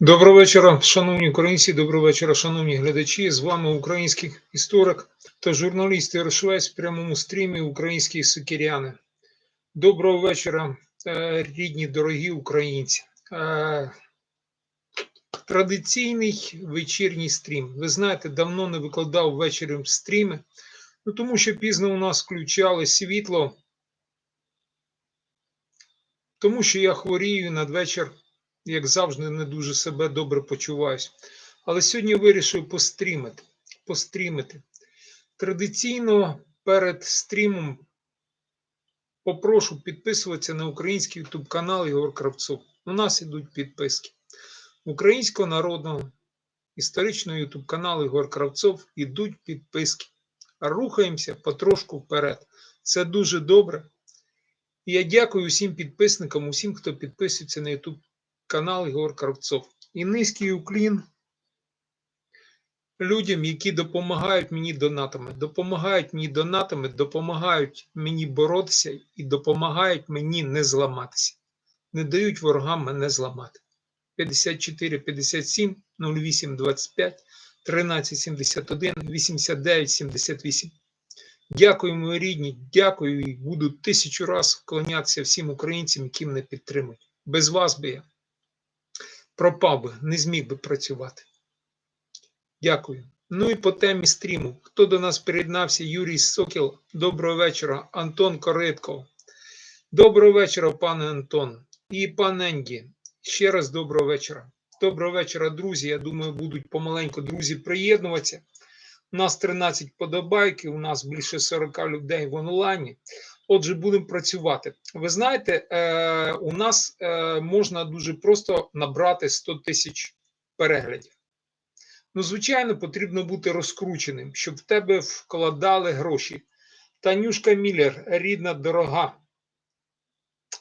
Доброго вечора, шановні українці, доброго вечора, шановні глядачі. З вами український історик та журналіст Ярошвець в прямому стрімі Українські сукіряни. Доброго вечора, е, рідні, дорогі українці. Е, Традиційний вечірній стрім. Ви знаєте, давно не викладав ввечері стріми, ну тому що пізно у нас включали світло, тому що я хворію надвечір як завжди, не дуже себе добре почуваюся. Але сьогодні вирішив пострімити. пострімити. Традиційно перед стрімом попрошу підписуватися на український YouTube канал Ігор Кравцов. У нас ідуть підписки. Українського народного історичного YouTube каналу Ігор Кравцов ідуть підписки. Рухаємося потрошку вперед. Це дуже добре. І я дякую усім підписникам, усім, хто підписується на YouTube канал Ігор Кравцов. І низький уклін людям, які допомагають мені донатами, допомагають мені донатами, допомагають мені боротися і допомагають мені не зламатися. Не дають ворогам мене зламати. 54 57 08 25 13 71 89 78. Дякую, мої рідні, дякую і буду тисячу разів вклонятися всім українцям, які мене підтримують. Без вас би я пропав би, не зміг би працювати. Дякую. Ну і по темі стріму. Хто до нас приєднався? Юрій Сокіл. Доброго вечора. Антон Коритко. Доброго вечора, пане Антон. І пан Енді. Ще раз доброго вечора. Доброго вечора, друзі. Я думаю, будуть помаленьку друзі приєднуватися. У нас 13 подобайки, у нас більше 40 людей в онлайні. Отже, будемо працювати. Ви знаєте, е, у нас е, можна дуже просто набрати 100 тисяч переглядів. Ну, звичайно, потрібно бути розкрученим, щоб в тебе вкладали гроші. Танюшка Міллер, рідна, дорога.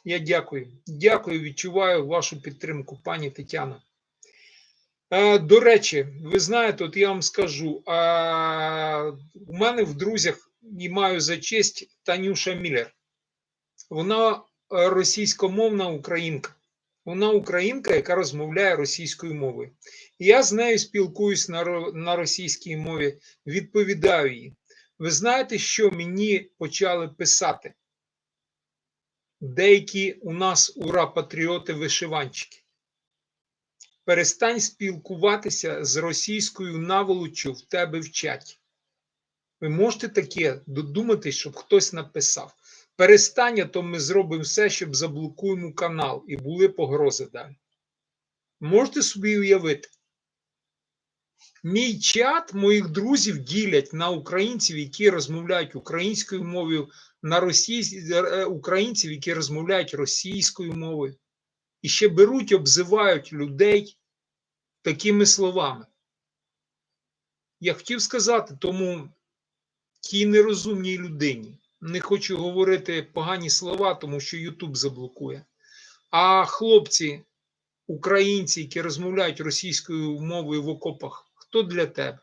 Я дякую. Дякую, відчуваю вашу підтримку, пані Тетяна. Е, До речі, ви знаєте, от я вам скажу: у мене в друзях і маю за честь Танюша Міллер. Вона е, російськомовна українка. Вона українка, яка розмовляє російською мовою. Я з нею спілкуюсь на на російській мові, відповідаю їй. Ви знаєте, що мені почали писати? Деякі у нас ура-патріоти-вишиванчики. Перестань спілкуватися з російською наволочю в тебе в чаті. Ви можете таке додуматись, щоб хтось написав. Перестань, то ми зробимо все, щоб заблокуємо канал і були погрози далі. Можете собі уявити? Мій чат моїх друзів ділять на українців, які розмовляють українською мовою, на російсь... Е, українців, які розмовляють російською мовою. І ще беруть, обзивають людей такими словами. Я хотів сказати тому тій нерозумній людині. Не хочу говорити погані слова, тому що Ютуб заблокує. А хлопці, українці, які розмовляють російською мовою в окопах, хто для тебе?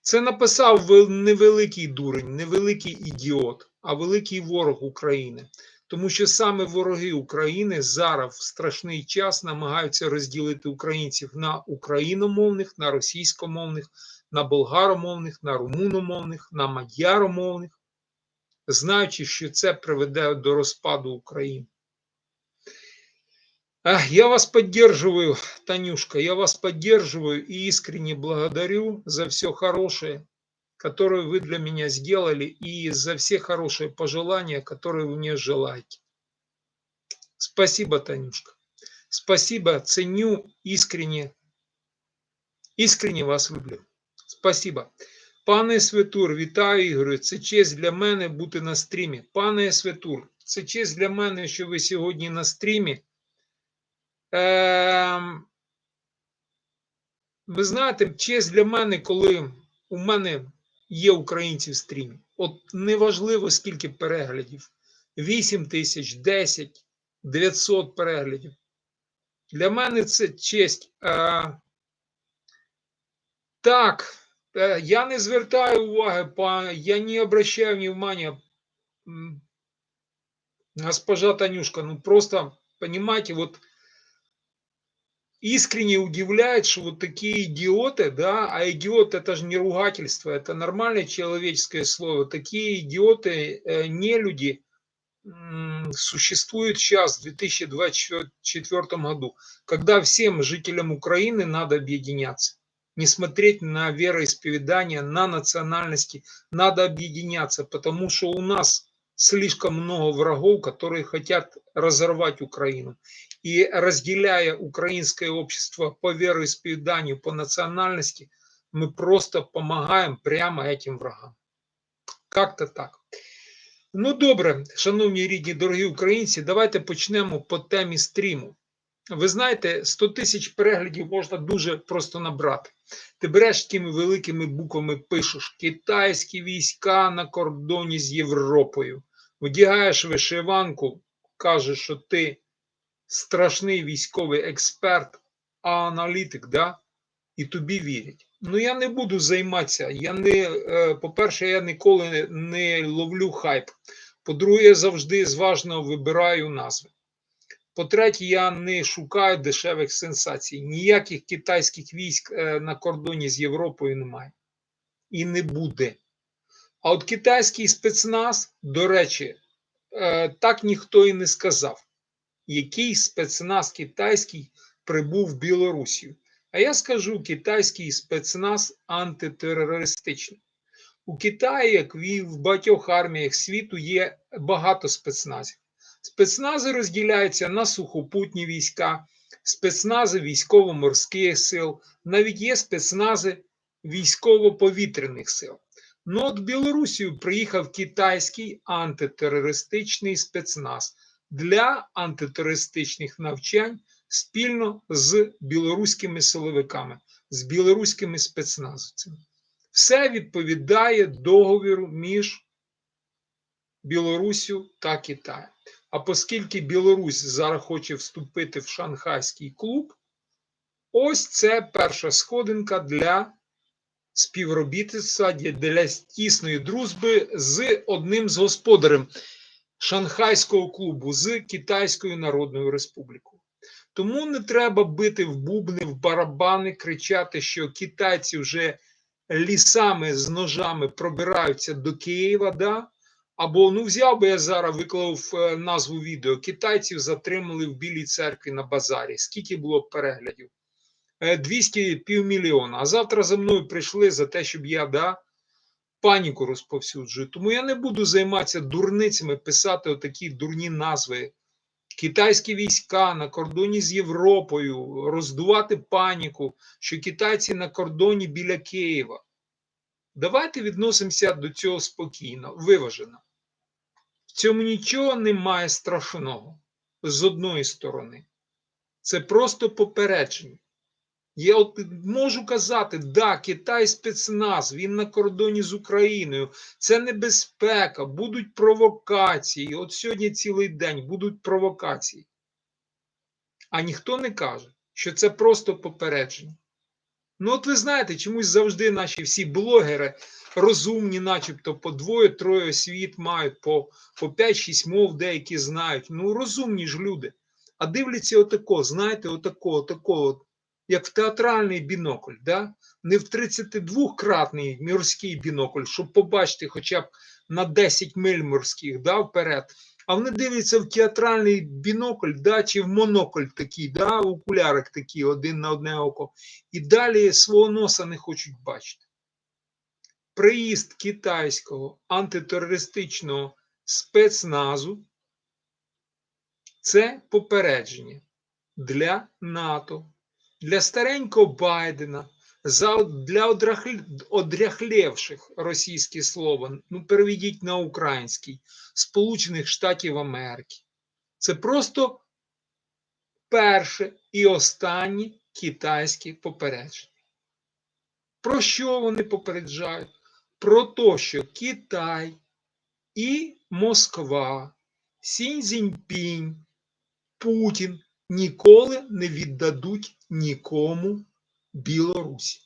Це написав невеликий дурень, невеликий ідіот, а великий ворог України. Тому що саме вороги України зараз в страшний час намагаються розділити українців на україномовних, на російськомовних, на болгаромовних, на румуномовних, на мадяромовних, знаючи, що це приведе до розпаду України. Я вас поддерживаю, Танюшка, я вас поддерживаю и искренне благодарю за все хорошее, которое вы для меня сделали, и за все хорошие пожелания, которые вы мне желаете. Спасибо, Танюшка. Спасибо, ценю искренне, искренне вас люблю. Спасибо. Пане Светур, вітаю Ігорю. Це честь для мене бути на стрімі. Пане Светур, це честь для мене, що ви сьогодні на стрімі. Е, ви знаєте, честь для мене, коли у мене є українці в стрімі. От неважливо, скільки переглядів: 8 тисяч, 10, 900 переглядів. Для мене це честь. Е, так. Э, я не звертаю уваги, я не обращаю внимания, госпожа Танюшка, ну просто, понимаете, вот искренне удивляет, что вот такие идиоты, да, а идиот это же не ругательство, это нормальное человеческое слово, такие идиоты, э, не люди существуют сейчас, в 2024 году, когда всем жителям Украины надо объединяться, не смотреть на вероисповедание, на национальности, надо объединяться, потому что у нас слишком много врагов, которые хотят разорвать Украину. И разделяя украинское общество по вероисповеданию, по национальности, мы просто помогаем прямо этим врагам. Как-то так. Ну, добре, шановні рідні, дорогі українці, давайте почнемо по темі стріму. Ви знаєте, 100 тисяч переглядів можна дуже просто набрати. Ти береш такими великими буквами пишеш китайські війська на кордоні з Європою. Вдягаєш вишиванку, кажеш, що ти страшний військовий експерт, а аналітик, да? і тобі вірять. Ну, я не буду займатися. Я не, е, по-перше, я ніколи не ловлю хайп. По-друге, я завжди зважно вибираю назви. По-третє, я не шукаю дешевих сенсацій. Ніяких китайських військ е, на кордоні з Європою немає. І не буде. А от китайський спецназ, до речі, е, так ніхто і не сказав, який спецназ китайський прибув в Білорусію. А я скажу китайський спецназ антитерористичний. У Китаї, як і в багатьох арміях світу, є багато спецназів. Спецнази розділяються на сухопутні війська, спецнази військово-морських сил, навіть є спецнази військово-повітряних сил. Ну от в приїхав китайський антитерористичний спецназ для антитерористичних навчань спільно з білоруськими силовиками, з білоруськими спецназовцями. Все відповідає договіру між Білорусю та Китаєм. А оскільки Білорусь зараз хоче вступити в Шанхайський клуб, ось це перша сходинка для співробітництва для тісної дружби з одним з господарем Шанхайського клубу з Китайською Народною Республікою. Тому не треба бити в бубни, в барабани, кричати, що китайці вже лісами з ножами пробираються до Києва. да? Або ну взяв би я зараз виклав е, назву відео: Китайців затримали в Білій церкві на базарі. Скільки було переглядів? 200 півмільйона. А завтра за мною прийшли за те, щоб я да, паніку розповсюджую. Тому я не буду займатися дурницями, писати отакі дурні назви. Китайські війська на кордоні з Європою, роздувати паніку, що китайці на кордоні біля Києва. Давайте відносимося до цього спокійно, виважено. В цьому нічого немає страшного з одної сторони. Це просто попередження. Я от можу казати, да, Китай спецназ, він на кордоні з Україною. Це небезпека, будуть провокації. От сьогодні цілий день будуть провокації. А ніхто не каже, що це просто попередження. Ну, от ви знаєте, чомусь завжди наші всі блогери розумні, начебто по двоє-троє освіт мають, по по 5-6 мов деякі знають. Ну, розумні ж люди. А дивляться отако, знаєте, отако, отако як в театральний бінокль, да? не в 32-кратний морський бінокль, щоб побачити хоча б на 10 миль морських да, вперед. А вони дивляться в театральний бінокль, да, чи в монокль такий, да, окулярик такий, один на одне око, і далі свого носа не хочуть бачити. Приїзд китайського антитерористичного спецназу це попередження для НАТО для старенького Байдена, для одряхлевших російське слово, ну переведіть на український, Сполучених Штатів Америки. Це просто перше і останнє китайське попередження. Про що вони попереджають? Про те, що Китай і Москва, Сінь Цзіньпінь, Путін ніколи не віддадуть нікому Білорусі.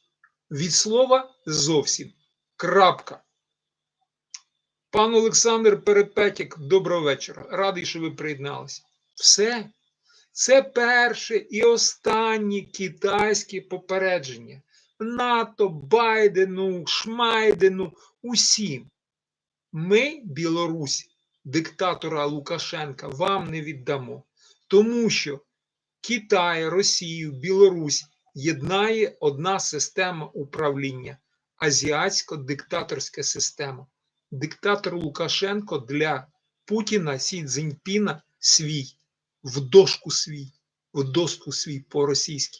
Від слова зовсім. Крапка. Пан Олександр Перепетік, доброго вечора. Радий, що ви приєдналися. Все. Це перше і останнє китайське попередження. НАТО, Байдену, Шмайдену, усім. Ми, Білорусь, диктатора Лукашенка, вам не віддамо, тому що Китай, Росію, Білорусь єднає одна система управління азіатсько-диктаторська система. Диктатор Лукашенко для Путіна Сі Цзіньпіна свій, в дошку свій, в доску свій по-російськи.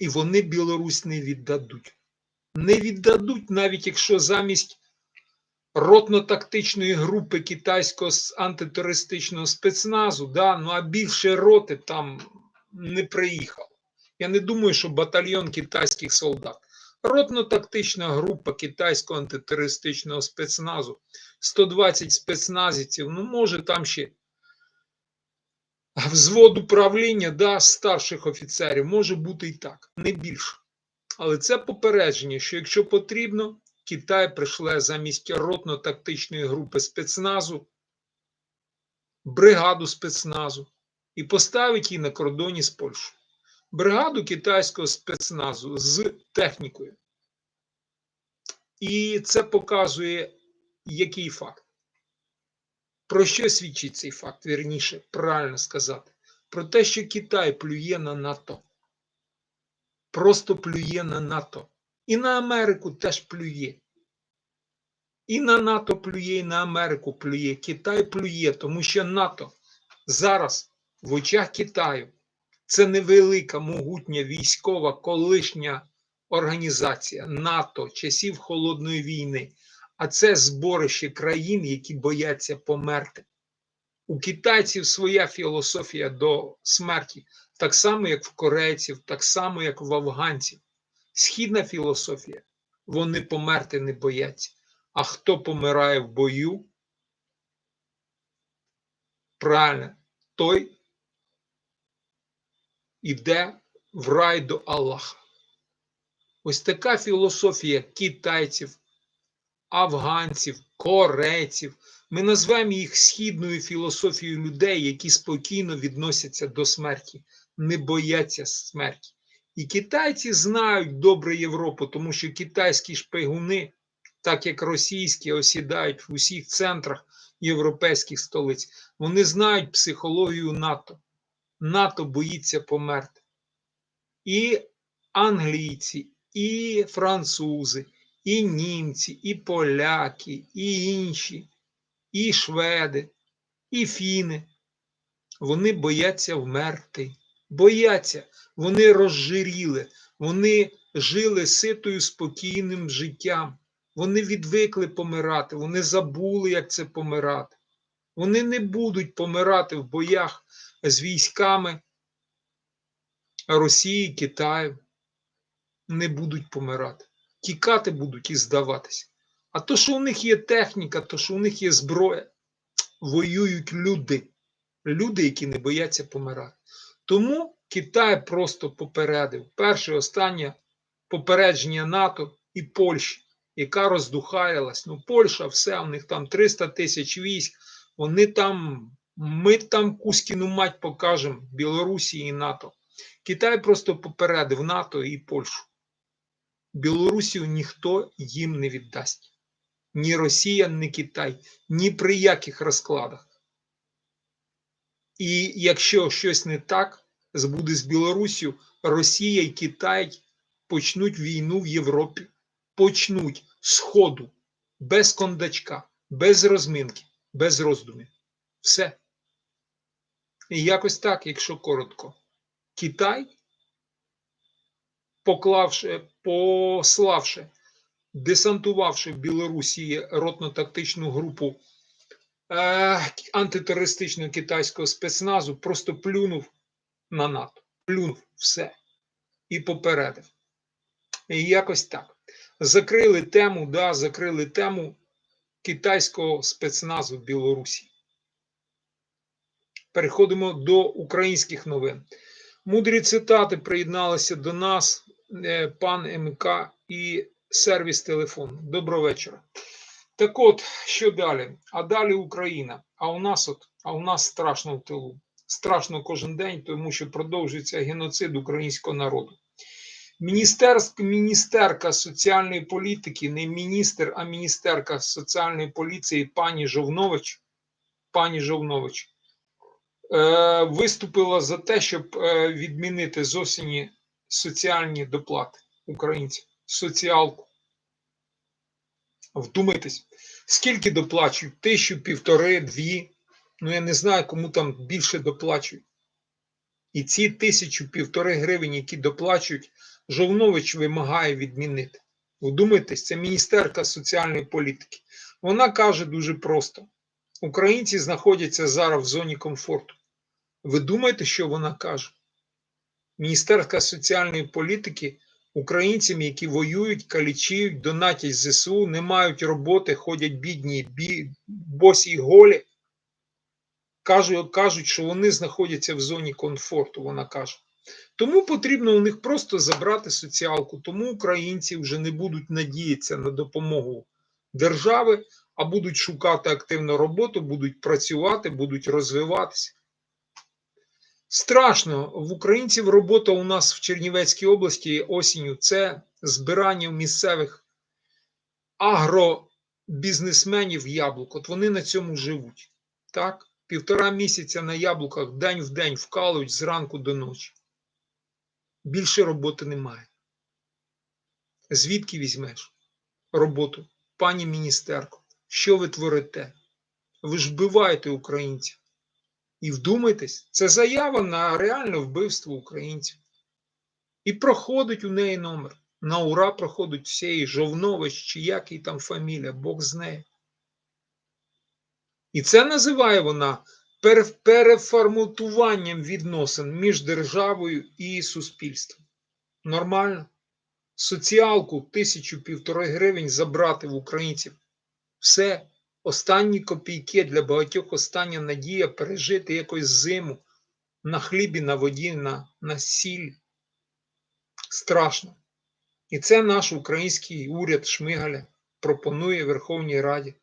І вони Білорусь не віддадуть. Не віддадуть, навіть якщо замість ротно-тактичної групи китайського антитерористичного спецназу, да, ну а більше роти там не приїхало. Я не думаю, що батальйон китайських солдат. Ротно-тактична група китайського антитерористичного спецназу, 120 спецназівців, ну може там ще взвод управління да, старших офіцерів, може бути і так, не більше. Але це попередження, що якщо потрібно, Китай пришле замість ротно-тактичної групи спецназу, бригаду спецназу і поставить її на кордоні з Польщею. Бригаду китайського спецназу з технікою. І це показує який факт. Про що свідчить цей факт? Вірніше, правильно сказати. Про те, що Китай плює на НАТО. Просто плює на НАТО. І на Америку теж плює. І на НАТО плює, і на Америку плює. Китай плює, тому що НАТО зараз в очах Китаю це невелика, могутня військова колишня організація НАТО часів Холодної війни, а це зборище країн, які бояться померти. У китайців своя філософія до смерті, так само, як в корейців, так само, як в афганців. Східна філософія вони померти не бояться. А хто помирає в бою? Правильно, той іде в рай до Аллаха. Ось така філософія китайців, афганців, корейців. Ми назвемо їх східною філософією людей, які спокійно відносяться до смерті, не бояться смерті. І китайці знають добре Європу, тому що китайські шпигуни, так як російські, осідають в усіх центрах європейських столиць. Вони знають психологію НАТО. НАТО боїться померти. І англійці, і французи, і німці, і поляки, і інші, і шведи, і фіни. Вони бояться вмерти. Бояться, вони розжиріли, вони жили ситою спокійним життям. Вони відвикли помирати, вони забули, як це помирати. Вони не будуть помирати в боях з військами Росії, Китаю. Не будуть помирати. Тікати будуть і здаватися. А то, що у них є техніка, то, що у них є зброя, воюють люди. Люди, які не бояться помирати. Тому Китай просто попередив перше, останнє попередження НАТО і Польщі, яка роздухаялась. Ну, Польща, все, у них там 300 тисяч військ, вони там, ми там Кузькіну мать покажемо Білорусі і НАТО. Китай просто попередив НАТО і Польщу. Білорусію ніхто їм не віддасть. Ні Росія, ні Китай, ні при яких розкладах. І якщо щось не так буде з Білорусію, Росія і Китай почнуть війну в Європі, почнуть з ходу, без кондачка, без розминки, без роздумів. Все. І якось так, якщо коротко, Китай, поклавши, пославши, десантувавши в Білорусі ротно-тактичну групу е, антитерористичного китайського спецназу, просто плюнув на НАТО, плюнув все і попередив. І якось так. Закрили тему, да, закрили тему китайського спецназу в Білорусі. Переходимо до українських новин. Мудрі цитати приєдналися до нас, е, пан МК і сервіс телефон. Доброго вечора. Так от, що далі? А далі Україна. А у нас от, а у нас страшно в тилу. Страшно кожен день, тому що продовжується геноцид українського народу. Міністерська міністерка соціальної політики, не міністр, а міністерка соціальної поліції пані Жовнович, пані Жовнович виступила за те, щоб е, відмінити з осені соціальні доплати українців, соціалку. Вдумайтесь, скільки доплачують? Тисячу, півтори, дві. Ну, я не знаю, кому там більше доплачують. І ці тисячу півтори гривень, які доплачують, Жовнович вимагає відмінити. Вдумайтесь, це міністерка соціальної політики. Вона каже дуже просто: українці знаходяться зараз в зоні комфорту. Ви думаєте, що вона каже? Міністерка соціальної політики українцям, які воюють, калічують, донатять ЗСУ, не мають роботи, ходять бідні, бі, босі й голі. Кажуть, кажуть, що вони знаходяться в зоні комфорту, вона каже. Тому потрібно у них просто забрати соціалку. Тому українці вже не будуть надіятися на допомогу держави, а будуть шукати активну роботу, будуть працювати, будуть розвиватися. Страшно, в українців робота у нас в Чернівецькій області осінню це збирання місцевих агробізнесменів яблук. От вони на цьому живуть. Так? Півтора місяця на яблуках день в день вкалують зранку до ночі. Більше роботи немає. Звідки візьмеш роботу, пані міністерко? Що ви творите? Ви ж вбиваєте українців. І вдумайтесь, це заява на реальне вбивство українців. І проходить у неї номер. На ура проходить всієї Жовнович, чи як її там фамілія, Бог з нею. І це називає вона переформатуванням відносин між державою і суспільством. Нормально? Соціалку тисячу півтори гривень забрати в українців. Все. Останні копійки для багатьох остання надія пережити якусь зиму на хлібі, на воді, на, на сіль. Страшно. І це наш український уряд Шмигаля пропонує Верховній Раді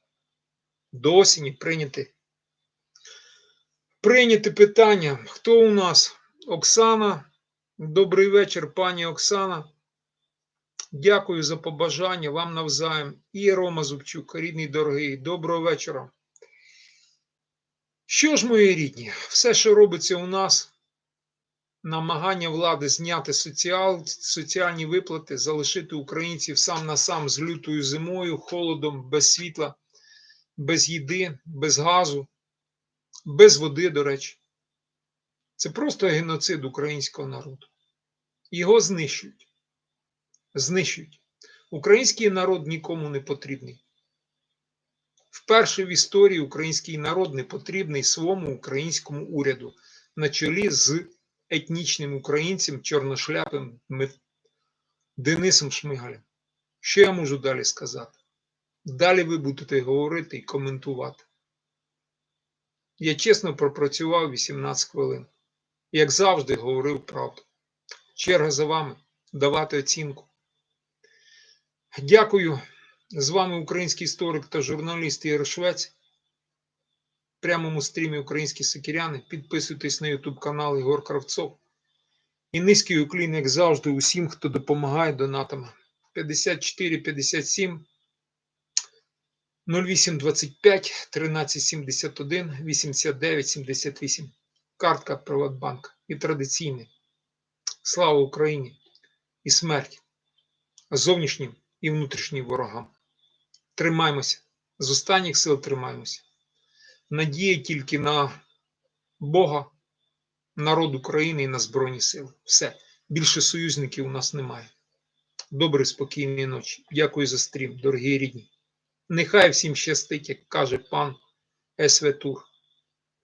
до осені прийняти. Прийняти питання. Хто у нас? Оксана. Добрий вечір, пані Оксана. Дякую за побажання вам навзаєм. І Рома Зубчук, рідний дорогий, доброго вечора. Що ж, мої рідні, все, що робиться у нас, намагання влади зняти соціал, соціальні виплати, залишити українців сам на сам з лютою зимою, холодом, без світла, без їди, без газу, без води, до речі. Це просто геноцид українського народу. Його знищують знищують. Український народ нікому не потрібний. Вперше в історії український народ не потрібний своєму українському уряду на чолі з етнічним українцем чорношляпим Денисом Шмигалем. Що я можу далі сказати? Далі ви будете говорити і коментувати. Я чесно пропрацював 18 хвилин. Як завжди, говорив правду. Черга за вами давати оцінку. Дякую. З вами український історик та журналіст Ігор Швець. В прямому стрімі Українські Сокіряни. Підписуйтесь на YouTube канал Ігор Кравцов. І низький уклін, як завжди, усім, хто допомагає донатами. 54 57 08 25 13 71 89 78. Картка Приватбанк. І традиційний. Слава Україні і смерть зовнішнім і внутрішнім ворогам. Тримаймося, з останніх сил тримаємося. Надія тільки на Бога, народ України і на Збройні Сили. Все. Більше союзників у нас немає. Доброї, спокійної ночі. Дякую за стрім, дорогі рідні. Нехай всім щастить, як каже пан СВ Тур.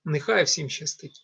Нехай всім щастить.